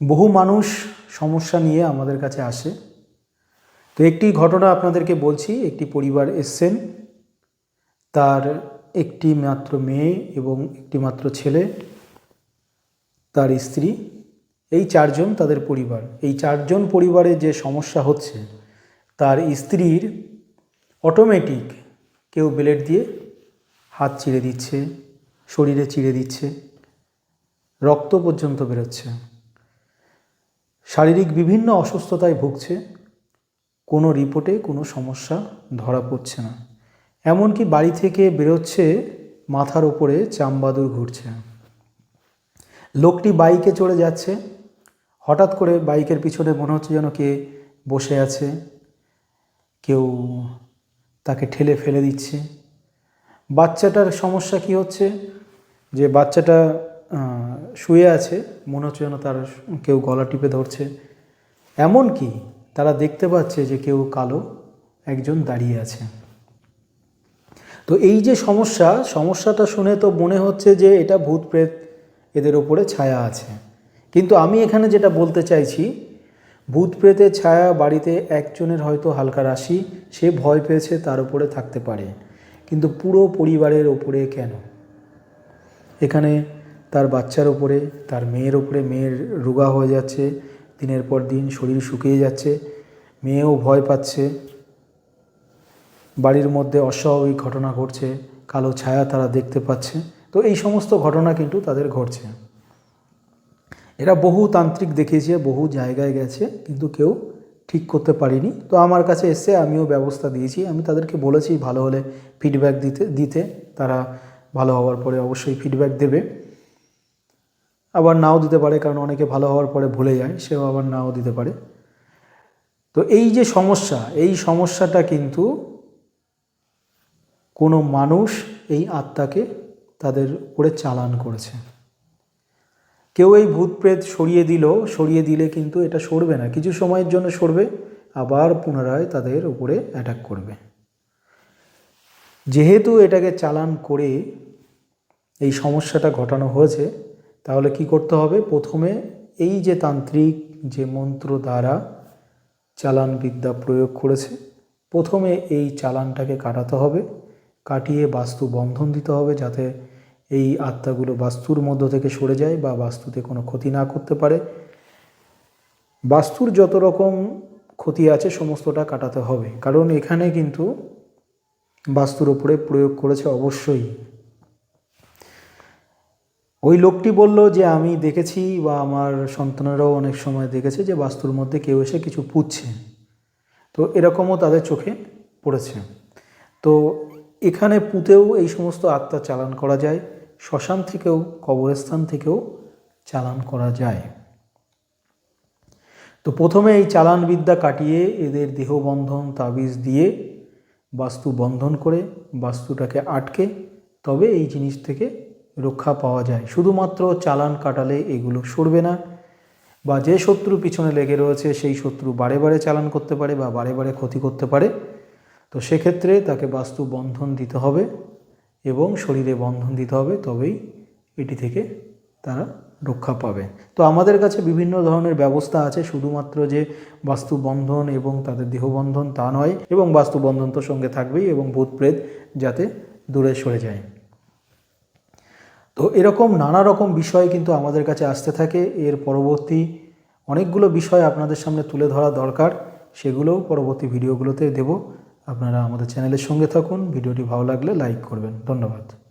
বহু মানুষ সমস্যা নিয়ে আমাদের কাছে আসে। তো একটি ঘটনা আপনাদেরকে বলছি, একটি পরিবার এসছেন, তার একটি মাত্র মেয়ে এবং একটি মাত্র ছেলে, তার স্ত্রী, এই চারজন তাদের পরিবার। এই চারজন পরিবারে যে সমস্যা হচ্ছে, তার স্ত্রীর অটোমেটিক কেউ ব্লেড দিয়ে হাত চিড়ে দিচ্ছে, শরীরে চিড়ে দিচ্ছে, রক্ত পর্যন্ত বেরোচ্ছে। শারীরিক বিভিন্ন অসুস্থতায় ভুগছে, কোনো রিপোর্টে কোনো সমস্যা ধরা পড়ছে না। এমনকি বাড়ি থেকে বেরোচ্ছে, মাথার ওপরে চামবাদুর ঘুরছে। লোকটি বাইকে চড়ে যাচ্ছে। হঠাৎ করে বাইকের পিছনে মনে হচ্ছে যেন কে বসে আছে। কেউ তাকে ঠেলে ফেলে দিচ্ছে। বাচ্চাটার সমস্যা কি হচ্ছে? যে বাচ্চাটা শুয়ে আছে, মনে হচ্ছে যেন তার কেউ গলা টিপে ধরছে। এমন কি তারা দেখতে পাচ্ছে যে কেউ কালো একজন দাঁড়িয়ে আছে। তো এই যে সমস্যা, সমস্যাটা শুনে তো মনে হচ্ছে যে এটা ভূত প্রেত এদের ওপরে ছায়া আছে। কিন্তু আমি এখানে যেটা বলতে চাইছি, ভূত প্রেতের ছায়া বাড়িতে একজনের হয়তো হালকা রাশি, সে ভয় পেয়েছে, তার উপরে থাকতে পারে। কিন্তু পুরো পরিবারের ওপরে কেন? এখানে তার বাচ্চার ওপরে তার মেয়ের ওপরে মেয়ের রোগা হয়ে যাচ্ছে, দিনের পর দিন শরীর শুকিয়ে যাচ্ছে, মেয়েও ভয় পাচ্ছে। বাড়ির মধ্যে অস্বাভাবিক ঘটনা ঘটছে, কালো ছায়া তারা দেখতে পাচ্ছে। তো এই সমস্ত ঘটনা কিন্তু তাদের ঘটছে। এরা বহু তান্ত্রিক দেখেছে বহু জায়গায় গেছে, কিন্তু কেউ ঠিক করতে পারিনি। তো আমার কাছে এসে আমিও ব্যবস্থা দিয়েছি, আমি তাদেরকে বলেছি ভালো হলে ফিডব্যাক দিতে দিতে, তারা ভালো হওয়ার পরে অবশ্যই ফিডব্যাক দেবে। আবার নাও দিতে পারে, কারণ অনেকে ভালো হওয়ার পরে ভুলে যায়, সেও আবার নাও দিতে পারে। তো এই যে সমস্যা, এই সমস্যাটা কিন্তু কোনো মানুষ এই আত্মাকে তাদের উপরে চালান করেছে। কেউ এই ভূত প্রেত সরিয়ে দিল, সরিয়ে দিলে কিন্তু এটা সরবে না। কিছু সময়ের জন্য সরবে, আবার পুনরায় তাদের উপরে অ্যাটাক করবে। যেহেতু এটাকে চালান করে এই সমস্যাটা ঘটানো হয়েছে তাহলে কি করতে হবে? প্রথমে এই যে তান্ত্রিক যে মন্ত্র দ্বারা চালান বিদ্যা প্রয়োগ করেছে, প্রথমে এই চালানটাকে কাটাতে হবে। কাটিয়ে বাস্তু বন্ধন দিতে হবে যাতে এই আত্মাগুলো বাস্তুর মধ্য থেকে সরে যায় বা বাস্তুতে কোনো ক্ষতি না করতে পারে। বাস্তুর যত রকম ক্ষতি আছে সমস্তটা কাটাতে হবে। কারণ এখানে কিন্তু বাস্তুর ওপরে প্রয়োগ করেছে অবশ্যই ওই লোকটি বলল যে, আমি দেখেছি বা আমার সন্তানেরাও অনেক সময় দেখেছে যে, বাস্তুর মধ্যে কেউ এসে কিছু পুচ্ছে তো এরকমও তাদের চোখে পড়েছে। তো এখানে পুঁতেও এই সমস্ত আত্মা চালান করা যায়, শ্মশান থেকেও, কবরস্থান থেকেও চালান করা যায়। তো প্রথমে এই চালান বিদ্যা কাটিয়ে এদের দেহবন্ধন, তাবিজ দিয়ে বাস্তু বন্ধন করে বাস্তুটাকে আটকে, তবে এই জিনিস থেকে রক্ষা পাওয়া যায়। শুধুমাত্র চালান কাটালে এগুলো সরবে না বা যে শত্রু পিছনে লেগে রয়েছে সেই শত্রু বারে বারে চালান করতে পারে বা বারে বারে ক্ষতি করতে পারে। তো সেক্ষেত্রে তাকে বাস্তু বন্ধন দিতে হবে এবং শরীরে বন্ধন দিতে হবে, তবেই এটি থেকে তারা রক্ষা পাবে। তো আমাদের কাছে বিভিন্ন ধরনের ব্যবস্থা আছে, শুধুমাত্র যে বাস্তু বন্ধন এবং তাদের দেহবন্ধন তা নয়, এবং বাস্তু বন্ধন তো সঙ্গে থাকবেই এবং ভূত প্রেত যাতে দূরে সরে যায়। তো এরকম নানা রকম বিষয় কিন্তু আমাদের কাছে আসতে থাকে। এর পরবর্তী অনেকগুলো বিষয় আপনাদের সামনে তুলে ধরা দরকার। সেগুলোও পরবর্তী ভিডিওগুলোতে দেব। আপনারা আমাদের চ্যানেলের সঙ্গে থাকুন। ভিডিওটি ভালো লাগলে লাইক করবেন। ধন্যবাদ।